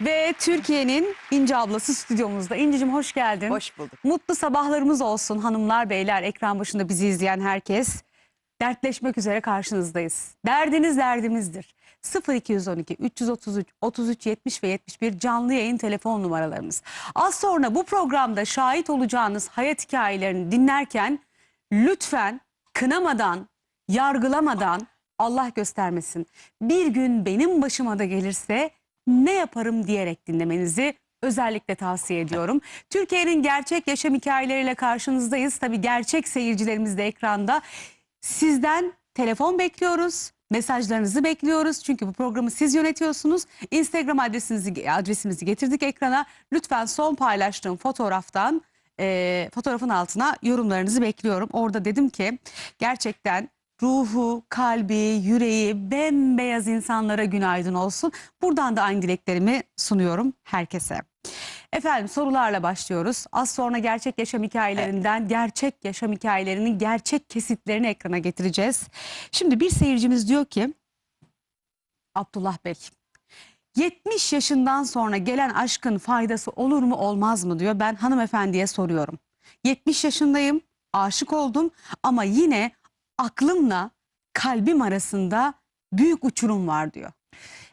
Ve Türkiye'nin İnci ablası stüdyomuzda. İnci'cim hoş geldin. Hoş bulduk. Mutlu sabahlarımız olsun hanımlar beyler ekran başında bizi izleyen herkes. Dertleşmek üzere karşınızdayız. Derdiniz derdimizdir. 0212 333 33 70 ve 71 canlı yayın telefon numaralarımız. Az sonra bu programda şahit olacağınız hayat hikayelerini dinlerken lütfen kınamadan, yargılamadan Allah göstermesin. Bir gün benim başıma da gelirse ne yaparım diyerek dinlemenizi özellikle tavsiye ediyorum. Türkiye'nin gerçek yaşam hikayeleriyle karşınızdayız. Tabii gerçek seyircilerimiz de ekranda. Sizden telefon bekliyoruz. Mesajlarınızı bekliyoruz. Çünkü bu programı siz yönetiyorsunuz. Instagram adresinizi adresimizi getirdik ekrana. Lütfen son paylaştığım fotoğraftan e, fotoğrafın altına yorumlarınızı bekliyorum. Orada dedim ki gerçekten ruhu, kalbi, yüreği bembeyaz insanlara günaydın olsun. Buradan da aynı dileklerimi sunuyorum herkese. Efendim sorularla başlıyoruz. Az sonra gerçek yaşam hikayelerinden gerçek yaşam hikayelerinin gerçek kesitlerini ekrana getireceğiz. Şimdi bir seyircimiz diyor ki Abdullah Bey 70 yaşından sonra gelen aşkın faydası olur mu olmaz mı diyor. Ben hanımefendiye soruyorum. 70 yaşındayım, aşık oldum ama yine aklımla kalbim arasında büyük uçurum var diyor.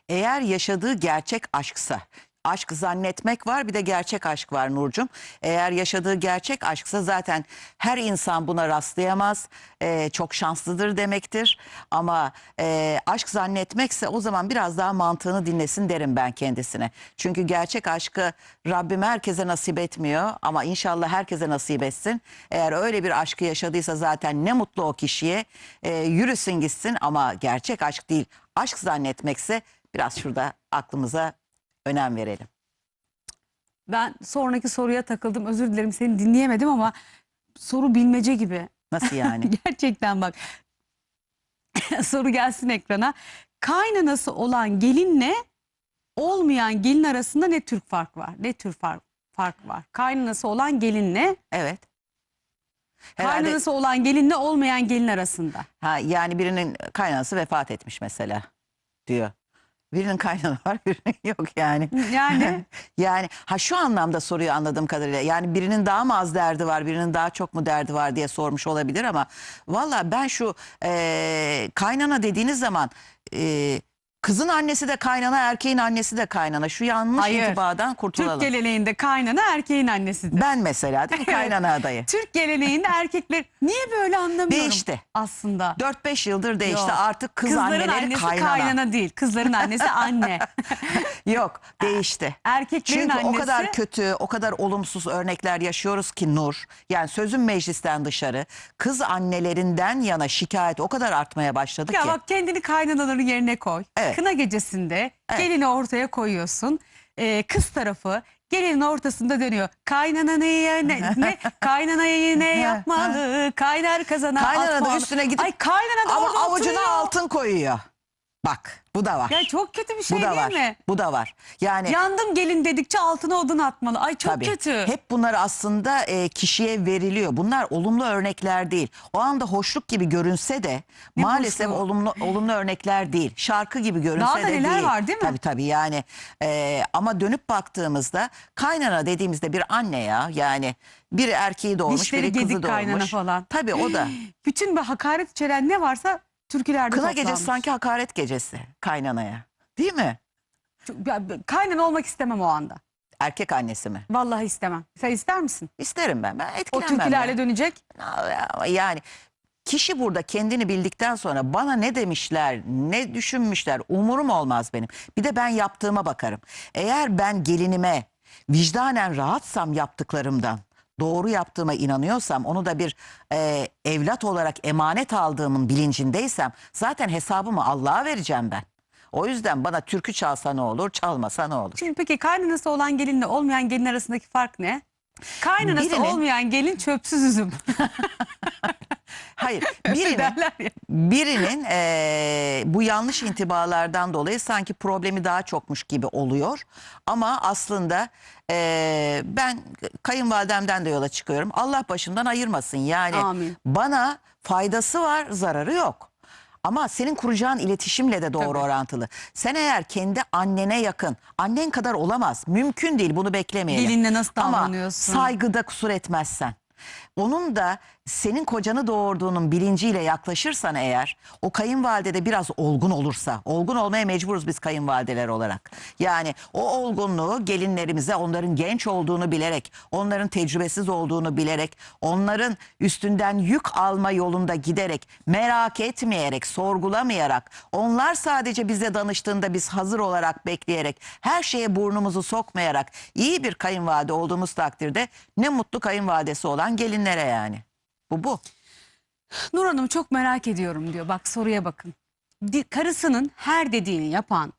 Eğer yaşadığı gerçek aşksa, aşk zannetmek var bir de gerçek aşk var Nurcum. Eğer yaşadığı gerçek aşksa zaten her insan buna rastlayamaz. Ee, çok şanslıdır demektir. Ama e, aşk zannetmekse o zaman biraz daha mantığını dinlesin derim ben kendisine. Çünkü gerçek aşkı Rabbim herkese nasip etmiyor ama inşallah herkese nasip etsin. Eğer öyle bir aşkı yaşadıysa zaten ne mutlu o kişiye. Ee, yürüsün gitsin ama gerçek aşk değil. Aşk zannetmekse biraz şurada aklımıza önem verelim. Ben sonraki soruya takıldım. Özür dilerim seni dinleyemedim ama soru bilmece gibi. Nasıl yani? Gerçekten bak. Soru gelsin ekrana. Kaynanası olan gelinle olmayan gelin arasında ne tür fark var? Ne tür fark, fark var? Kaynanası olan gelinle, evet. Herhalde kaynanası olan gelinle olmayan gelin arasında. ha, yani birinin kaynanası vefat etmiş mesela diyor. Birinin kaynana var birinin yok yani. Yani Yani ha şu anlamda soruyu anladığım kadarıyla yani birinin daha mı az derdi var birinin daha çok mu derdi var diye sormuş olabilir ama valla ben şu e, kaynana dediğiniz zaman e, kızın annesi de kaynana erkeğin annesi de kaynana şu yanlış Hayır. intibadan Türk kurtulalım. geleneğinde kaynana erkeğin annesidir. ben mesela değil mi kaynana adayı. Türk geleneğinde erkekler niye böyle anlamıyorum Değişti. aslında. 4-5 yıldır değişti Yok. artık kız Kızların anneleri annesi kaynana. kaynana değil. Kızların annesi anne. Yok değişti. Erkeklerin Çünkü annesi o kadar kötü, o kadar olumsuz örnekler yaşıyoruz ki Nur. Yani sözüm meclisten dışarı. Kız annelerinden yana şikayet o kadar artmaya başladı Ya ki. bak kendini kaynanaların yerine koy. Evet. Kına gecesinde Evet. gelini ortaya koyuyorsun. Ee, kız tarafı gelinin ortasında dönüyor. Kaynana ne, ne, ne kaynanaya ne yapmalı? Kaynar kazana Kaynana da atmalı. üstüne gidip- Ay kaynana da Ama orada avucuna oturuyor. altın koyuyor. Bak bu da var. Ya çok kötü bir şey bu da değil var. mi? Bu da var. Yani Yandım gelin dedikçe altına odun atmalı. Ay çok Tabii. kötü. Hep bunlar aslında e, kişiye veriliyor. Bunlar olumlu örnekler değil. O anda hoşluk gibi görünse de Ne maalesef hoşluğu? olumlu olumlu örnekler değil. Şarkı gibi görünse Daha da de neler değil. var değil mi? Tabii tabii yani e, ama dönüp baktığımızda kaynana dediğimizde bir anne ya yani biri erkeği doğurmuş Dişleri biri kızı gedik kaynana doğurmuş. falan. Tabii o da. Bütün bir hakaret içeren ne varsa türkülerde Kına toplanmış. gecesi sanki hakaret gecesi kaynanaya. Değil mi? Çok- ya, Kaynana olmak istemem o anda. Erkek annesi mi? Vallahi istemem. Sen ister misin? İsterim ben. Ben O etkilenmem. türkülerle ya. dönecek. Ama Yani kişi burada kendini bildikten sonra bana ne demişler, ne düşünmüşler umurum olmaz benim. Bir de ben yaptığıma bakarım. Eğer ben gelinime vicdanen rahatsam yaptıklarımdan, doğru yaptığıma inanıyorsam, onu da bir e, evlat olarak emanet aldığımın bilincindeysem zaten hesabımı Allah'a vereceğim ben. O yüzden bana türkü çalsa ne olur, çalmasa ne olur? Şimdi peki kaynanası olan gelinle olmayan gelin arasındaki fark ne? Kaynanası Birinin- olmayan gelin çöpsüz üzüm. Hayır, birinin birinin eee, bu yanlış intibalardan dolayı sanki problemi daha çokmuş gibi oluyor. Ama aslında eee, ben kayınvalidemden de yola çıkıyorum. Allah başından ayırmasın. Yani Amin. bana faydası var, zararı yok. Ama senin kuracağın iletişimle de doğru Tabii. orantılı. Sen eğer kendi annene yakın, annen kadar olamaz. Mümkün değil bunu beklemeyelim. Dilinle nasıl Ama davranıyorsun? saygıda kusur etmezsen. Onun da senin kocanı doğurduğunun bilinciyle yaklaşırsan eğer o kayınvalide de biraz olgun olursa olgun olmaya mecburuz biz kayınvalideler olarak. Yani o olgunluğu gelinlerimize onların genç olduğunu bilerek onların tecrübesiz olduğunu bilerek onların üstünden yük alma yolunda giderek merak etmeyerek sorgulamayarak onlar sadece bize danıştığında biz hazır olarak bekleyerek her şeye burnumuzu sokmayarak iyi bir kayınvalide olduğumuz takdirde ne mutlu kayınvalidesi olan gelinlere yani. Bu bu. Nur Hanım çok merak ediyorum diyor. Bak soruya bakın. Di- karısının her dediğini yapan,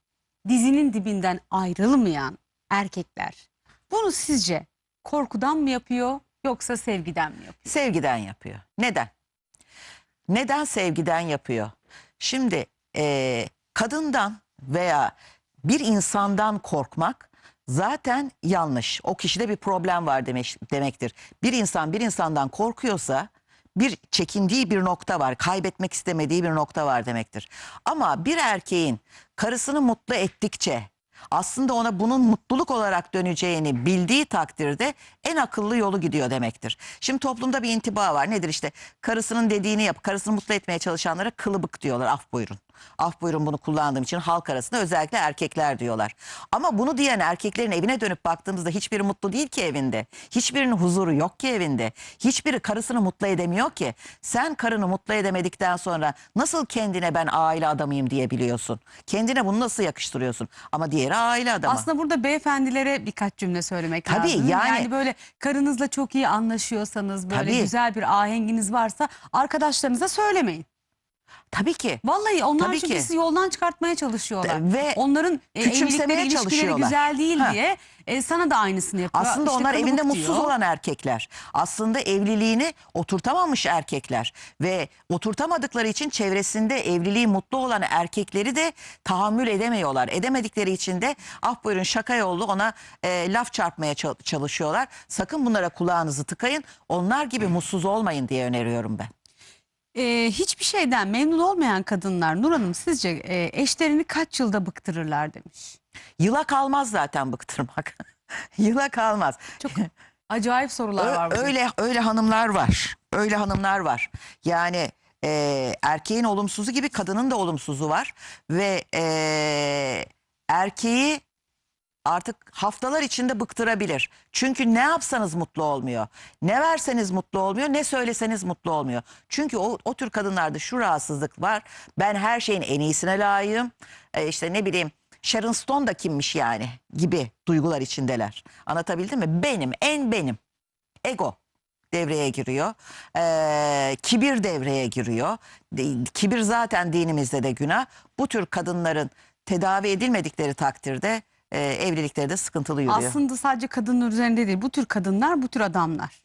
dizinin dibinden ayrılmayan erkekler. Bunu sizce korkudan mı yapıyor yoksa sevgiden mi yapıyor? Sevgiden yapıyor. Neden? Neden sevgiden yapıyor? Şimdi eee, kadından veya bir insandan korkmak zaten yanlış. O kişide bir problem var demek, demektir. Bir insan bir insandan korkuyorsa bir çekindiği bir nokta var, kaybetmek istemediği bir nokta var demektir. Ama bir erkeğin karısını mutlu ettikçe aslında ona bunun mutluluk olarak döneceğini bildiği takdirde en akıllı yolu gidiyor demektir. Şimdi toplumda bir intiba var. Nedir işte karısının dediğini yap, karısını mutlu etmeye çalışanlara kılıbık diyorlar. Af buyurun. Af buyurun bunu kullandığım için halk arasında özellikle erkekler diyorlar. Ama bunu diyen erkeklerin evine dönüp baktığımızda hiçbiri mutlu değil ki evinde. Hiçbirinin huzuru yok ki evinde. Hiçbiri karısını mutlu edemiyor ki. Sen karını mutlu edemedikten sonra nasıl kendine ben aile adamıyım diyebiliyorsun? Kendine bunu nasıl yakıştırıyorsun? Ama diğeri aile adamı. Aslında burada beyefendilere birkaç cümle söylemek Tabii, lazım. yani- böyle karınızla çok iyi anlaşıyorsanız, böyle Tabii. güzel bir ahenginiz varsa arkadaşlarınıza söylemeyin. Tabii ki. Vallahi onlar Tabii çünkü ki. sizi yoldan çıkartmaya çalışıyorlar. Ve Onların e, küçümsemeye çalışıyorlar. güzel değil Ha. diye e, sana da aynısını yapıyor. Aslında İşte onlar evinde mutsuz diyor. olan erkekler. Aslında evliliğini oturtamamış erkekler ve oturtamadıkları için çevresinde evliliği mutlu olan erkekleri de tahammül edemiyorlar. Edemedikleri için de ah buyurun şaka yollu ona e, laf çarpmaya çal- çalışıyorlar. Sakın bunlara kulağınızı tıkayın. Onlar gibi mutsuz olmayın diye öneriyorum ben. E, hiçbir şeyden memnun olmayan kadınlar Nur Hanım sizce e, eşlerini kaç yılda bıktırırlar demiş. Yıla kalmaz zaten bıktırmak. Yıla kalmaz. Çok acayip sorular var burada. öyle öyle hanımlar var. Öyle hanımlar var. Yani e, erkeğin olumsuzu gibi kadının da olumsuzu var ve e, erkeği artık haftalar içinde bıktırabilir. Çünkü ne yapsanız mutlu olmuyor. Ne verseniz mutlu olmuyor, ne söyleseniz mutlu olmuyor. Çünkü o, o tür kadınlarda şu rahatsızlık var. Ben her şeyin en iyisine layığım. E, işte ne bileyim Sharon Stone da kimmiş yani gibi duygular içindeler. Anlatabildim mi? Benim, en benim. Ego devreye giriyor. Ee, kibir devreye giriyor. Kibir zaten dinimizde de günah. Bu tür kadınların tedavi edilmedikleri takdirde e, evlilikleri de sıkıntılı yürüyor. Aslında sadece kadının üzerinde değil bu tür kadınlar bu tür adamlar.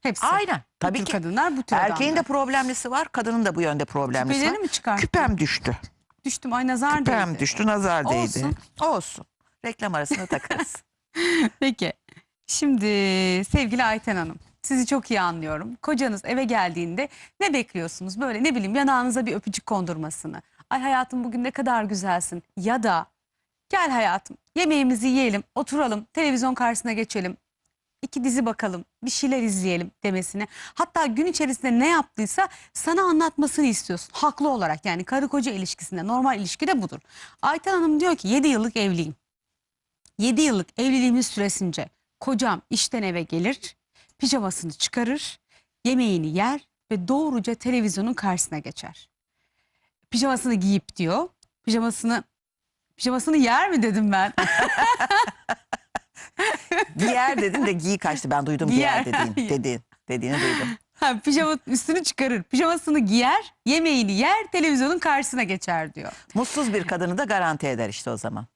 Hepsi. Aynen Bu tabii tür ki. kadınlar bu tür Erkeğin de adamlar. problemlisi var, kadının da bu yönde problemlisi Küpelerini var. mi çıkarttın? Küpem düştü. Düştüm ay nazar Küpem değdi. düştü, nazar değdi. Olsun. Olsun. Reklam arasında takarız. Peki. Şimdi sevgili Ayten Hanım sizi çok iyi anlıyorum. Kocanız eve geldiğinde ne bekliyorsunuz? Böyle ne bileyim yanağınıza bir öpücük kondurmasını. Ay hayatım bugün ne kadar güzelsin. Ya da gel hayatım yemeğimizi yiyelim, oturalım, televizyon karşısına geçelim. iki dizi bakalım, bir şeyler izleyelim demesini. Hatta gün içerisinde ne yaptıysa sana anlatmasını istiyorsun. Haklı olarak yani karı koca ilişkisinde normal ilişkide budur. Ayten Hanım diyor ki 7 yıllık evliyim. 7 yıllık evliliğimiz süresince kocam işten eve gelir, pijamasını çıkarır, yemeğini yer ve doğruca televizyonun karşısına geçer. Pijamasını giyip diyor. Pijamasını pijamasını yer mi dedim ben? giyer dedin de giy kaçtı. Ben duydum giyer, Giyer. dediğin, dediğin, dediğini duydum. Ha, pijama üstünü çıkarır, pijamasını giyer, yemeğini yer, televizyonun karşısına geçer diyor. Mutsuz bir kadını da garanti eder işte o zaman.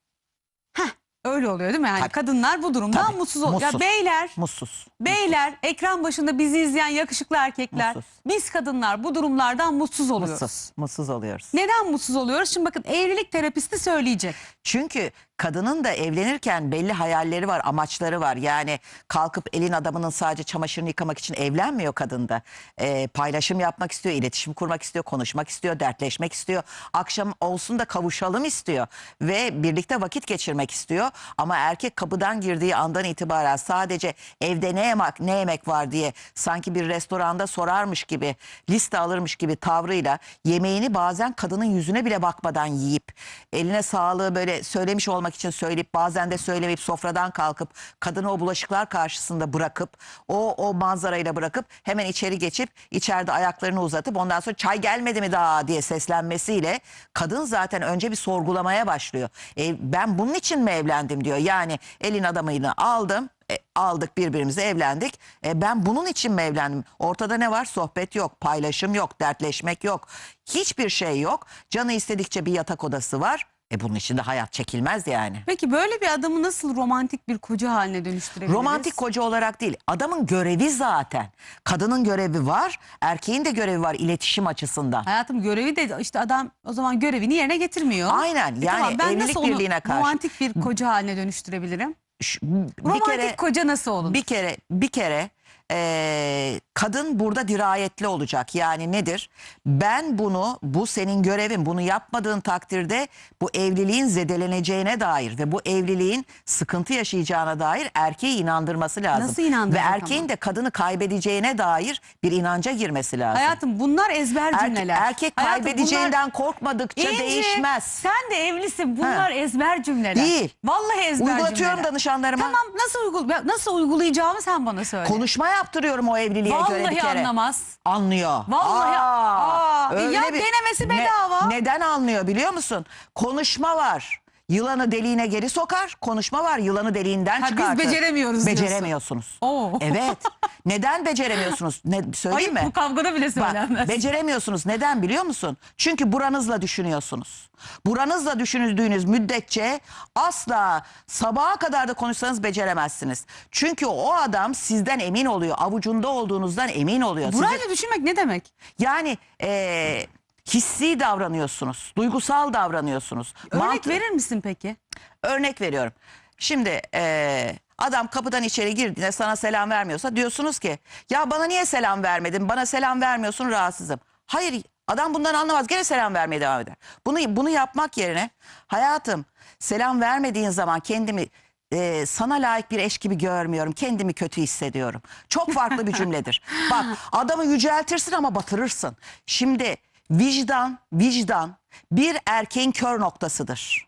Öyle oluyor değil mi? Yani Tabii. kadınlar bu durumdan Tabii, mutsuz oluyor. Ya mutsuz. beyler, Mutsuz. beyler, ekran başında bizi izleyen yakışıklı erkekler, Mutsuz. biz kadınlar bu durumlardan mutsuz oluyoruz. Mutsuz. Mutsuz oluyoruz. Neden mutsuz oluyoruz? Şimdi bakın evlilik terapisti söyleyecek. Çünkü kadının da evlenirken belli hayalleri var, amaçları var. Yani kalkıp elin adamının sadece çamaşırını yıkamak için evlenmiyor kadın da. Ee, paylaşım yapmak istiyor, iletişim kurmak istiyor, konuşmak istiyor, dertleşmek istiyor. Akşam olsun da kavuşalım istiyor ve birlikte vakit geçirmek istiyor. Ama erkek kapıdan girdiği andan itibaren sadece evde ne yemek, ne yemek var diye sanki bir restoranda sorarmış gibi, liste alırmış gibi tavrıyla yemeğini bazen kadının yüzüne bile bakmadan yiyip eline sağlığı böyle söylemiş olmak için söyleyip bazen de söylemeyip sofradan kalkıp kadını o bulaşıklar karşısında bırakıp o o manzarayla bırakıp hemen içeri geçip içeride ayaklarını uzatıp ondan sonra çay gelmedi mi daha diye seslenmesiyle kadın zaten önce bir sorgulamaya başlıyor. E, ben bunun için mi evlendim diyor. Yani elin adamını aldım e, aldık birbirimize evlendik. E, ben bunun için mi evlendim? Ortada ne var? Sohbet yok, paylaşım yok, dertleşmek yok. Hiçbir şey yok. Canı istedikçe bir yatak odası var. E bunun içinde hayat çekilmez yani. Peki böyle bir adamı nasıl romantik bir koca haline dönüştürebiliriz? Romantik koca olarak değil. Adamın görevi zaten. Kadının görevi var, erkeğin de görevi var iletişim açısından. Hayatım görevi de işte adam o zaman görevini yerine getirmiyor. Aynen, E yani tamam, ben evlilik nasıl birliğine karşı. romantik bir koca haline dönüştürebilirim? Şu- bir romantik kere koca nasıl olur? bir kere bir kere eee, kadın burada dirayetli olacak. Yani nedir? Ben bunu bu senin görevin. Bunu yapmadığın takdirde bu evliliğin zedeleneceğine dair ve bu evliliğin sıkıntı yaşayacağına dair erkeği inandırması lazım. Nasıl inandıracak Ve erkeğin ama? de kadını kaybedeceğine dair bir inanca girmesi lazım. Hayatım bunlar ezber Erke- cümleler. erkek Hayatım, kaybedeceğinden korkmadıkça bunlar- İnci, değişmez. Sen de evlisin. Bunlar ezber cümleler. Değil. Vallahi ezber Uygulatıyorum cümleler. danışanlarıma. Tamam nasıl uygul nasıl uygulayacağımı sen bana söyle. Konuşma yaptırıyorum o evliliğe göre bir Vallahi kere. anlamaz. Anlıyor. Vallahi- Aa, öyle ya denemesi bedava. neden anlıyor biliyor musun? Konuşma var. Yılanı deliğine geri sokar. Konuşma var. Yılanı deliğinden Ha, biz çıkartır. beceremiyoruz diyorsun. Beceremiyorsunuz. Oo. Evet. Neden beceremiyorsunuz? Ne söyleyeyim Ayıp mi? bu kavgada bile söylenmez. Bak, beceremiyorsunuz. Neden biliyor musun? Çünkü buranızla düşünüyorsunuz. Buranızla düşündüğünüz müddetçe asla sabaha kadar da konuşsanız beceremezsiniz. Çünkü o adam sizden emin oluyor. Avucunda olduğunuzdan emin oluyor. Sizi- Burayla düşünmek ne demek? yani eee, hissi davranıyorsunuz. Duygusal davranıyorsunuz. Örnek Mantı- verir misin peki? Örnek veriyorum. Şimdi eee, adam kapıdan içeri girdiğinde sana selam vermiyorsa diyorsunuz ki ya bana niye selam vermedin? Bana selam vermiyorsun rahatsızım. Hayır adam bundan anlamaz. Gene selam vermeye devam eder. Bunu bunu yapmak yerine hayatım selam vermediğin zaman kendimi eee, sana layık bir eş gibi görmüyorum. Kendimi kötü hissediyorum. Çok farklı bir cümledir. Bak adamı yüceltirsin ama batırırsın. Şimdi vicdan, vicdan bir erkeğin kör noktasıdır.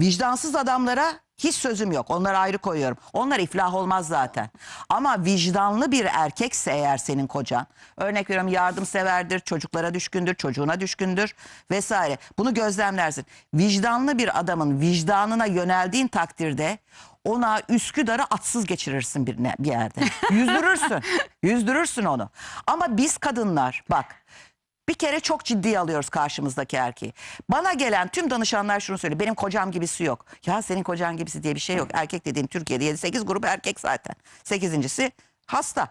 Vicdansız adamlara hiç sözüm yok. Onları ayrı koyuyorum. Onlar iflah olmaz zaten. Ama vicdanlı bir erkekse eğer senin kocan, örnek veriyorum yardımseverdir, çocuklara düşkündür, çocuğuna düşkündür vesaire. Bunu gözlemlersin. Vicdanlı bir adamın vicdanına yöneldiğin takdirde ona Üsküdar'ı atsız geçirirsin bir, bir yerde. Yüzdürürsün. Yüzdürürsün onu. Ama biz kadınlar bak bir kere çok ciddiye alıyoruz karşımızdaki erkeği. Bana gelen tüm danışanlar şunu söylüyor. Benim kocam gibisi yok. Ya senin kocan gibisi diye bir şey yok. Erkek dediğim Türkiye'de 7-8 grup erkek zaten. Sekizincisi hasta.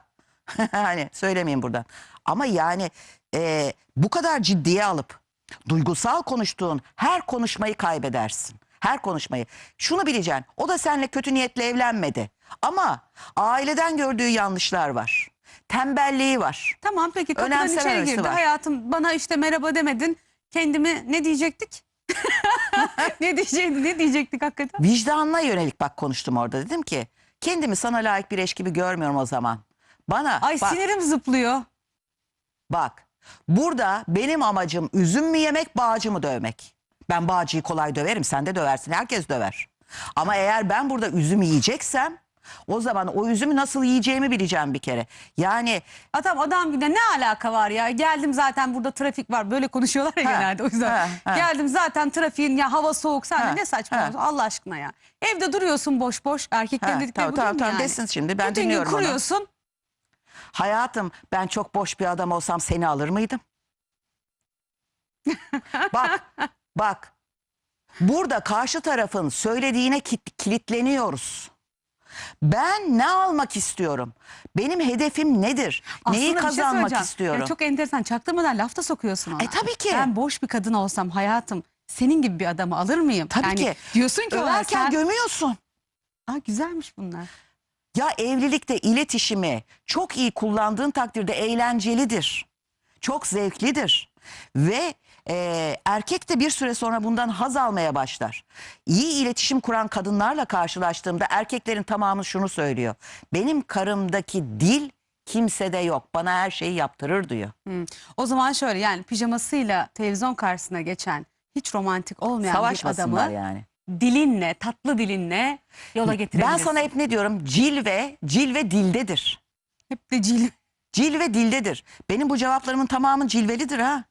hani söylemeyeyim buradan. Ama yani e, bu kadar ciddiye alıp duygusal konuştuğun her konuşmayı kaybedersin. Her konuşmayı. Şunu bileceksin. O da seninle kötü niyetle evlenmedi. Ama aileden gördüğü yanlışlar var. Tembelliği var. Tamam peki kapıdan içeri girdi. var. Hayatım bana işte merhaba demedin. Kendimi ne diyecektik? ne diyecektik? Ne diyecektik hakikaten? Vicdanına yönelik bak konuştum orada. Dedim ki kendimi sana layık bir eş gibi görmüyorum o zaman. Bana Ay bak, sinirim zıplıyor. bak burada benim amacım üzüm mü yemek bağcı mı dövmek? Ben bağcıyı kolay döverim sen de döversin herkes döver. Ama eğer ben burada üzüm yiyeceksem o zaman o üzümü nasıl yiyeceğimi bileceğim bir kere. Yani Adam adam bir de ne alaka var ya? Geldim zaten burada trafik var. Böyle konuşuyorlar ya Ha, genelde o yüzden. ha, ha. Geldim zaten trafiğin ya hava soğuk. Sen Ha, de ne saçmalıyorsun. Allah aşkına ya. Evde duruyorsun boş boş. Erkeklerin Ha, dedikleri tamam, bu tamam, mi tamam, yani? desin şimdi, ben Bütün dinliyorum gün onu. kuruyorsun. hayatım ben çok boş bir adam olsam seni alır mıydım? bak bak burada karşı tarafın söylediğine kit- kilitleniyoruz. Ben ne almak istiyorum? Benim hedefim nedir? Neyi Aslında bir şey kazanmak söyleyeceğim. istiyorum? Ya çok enteresan. Çaktırmadan lafta sokuyorsun ona. E, tabii ki. Ben boş bir kadın olsam hayatım senin gibi bir adamı alır mıyım? Tabii yani ki. Diyorsun ki Överken sen... gömüyorsun. Aa, güzelmiş bunlar. Ya evlilikte iletişimi çok iyi kullandığın takdirde eğlencelidir. Çok zevklidir. Ve e, erkek de bir süre sonra bundan haz almaya başlar. İyi iletişim kuran kadınlarla karşılaştığımda erkeklerin tamamı şunu söylüyor. Benim karımdaki dil kimsede yok. Bana her şeyi yaptırır diyor. Hmm. O zaman şöyle yani pijamasıyla televizyon karşısına geçen hiç romantik olmayan bir Savaşmasınlar adamı yani. dilinle, tatlı dilinle yola getirebilirsin. Ben sana hep ne diyorum? Cilve, cilve dildedir. hep de cil. Cilve dildedir. Benim bu cevaplarımın tamamı cilvelidir ha.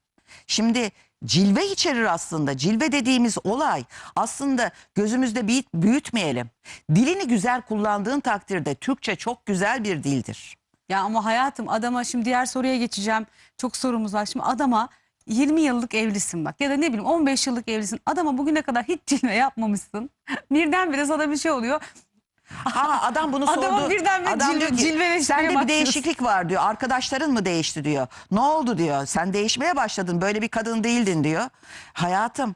Şimdi cilve içerir aslında. Cilve dediğimiz olay aslında gözümüzde büyüt, büyütmeyelim. Dilini güzel kullandığın takdirde Türkçe çok güzel bir dildir. Ya ama hayatım adama şimdi diğer soruya geçeceğim. Çok sorumuz var. Şimdi adama 20 yıllık evlisin bak ya da ne bileyim 15 yıllık evlisin. Adama bugüne kadar hiç cilve yapmamışsın. Birdenbire sana bir şey oluyor. Ha adam bunu Adama sordu. birdenbire cilve- diyor ki, cilveleşmeye Sende bir başlıyorsun." değişiklik var diyor. Arkadaşların mı değişti diyor. Ne oldu diyor. Sen değişmeye başladın. Böyle bir kadın değildin diyor. Hayatım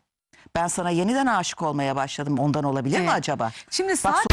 ben sana yeniden aşık olmaya başladım. Ondan olabilir mi Evet. acaba? Şimdi Bak saat